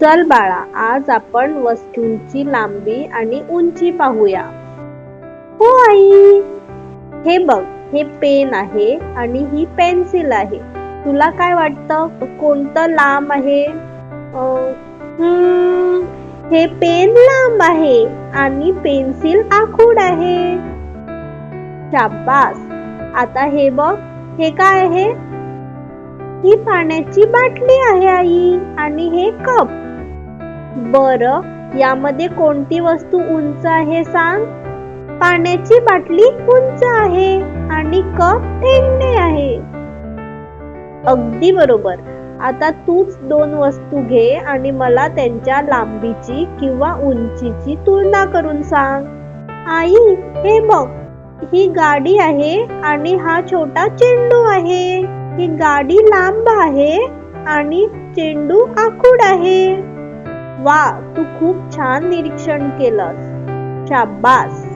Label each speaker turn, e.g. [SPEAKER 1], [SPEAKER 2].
[SPEAKER 1] चल बाळा आज आपण वस्तूंची लांबी आणि उंची पाहूया. हो आई. हे बघ हे पेन आहे आणि ही पेन्सिल आहे. तुला काय वाटतं? कोणतं लांब आहे? हे पेन लांब आहे आणि पेन्सिल आखूड आहे. शाबास. आता हे बघ हे काय आहे? ही पाण्याची बाटली आहे आई आणि हे कप. बर यामध्ये कोणती वस्तू उंच आहे सांग? पाण्याची बाटली उंच आहे आणि कप ठेंगणे आहे. अगदी बरोबर. आता तूच दोन वस्तू घे आणि मला त्यांच्या लांबीची किंवा उंचीची तुलना करून सांग. आई हे बघ. ही गाडी आहे आणि हा छोटा चेंडू आहे. ही गाडी लांब आहे आणि चेंडू आखूड आहे. वा तू खूप छान निरीक्षण केलंस. शाबास.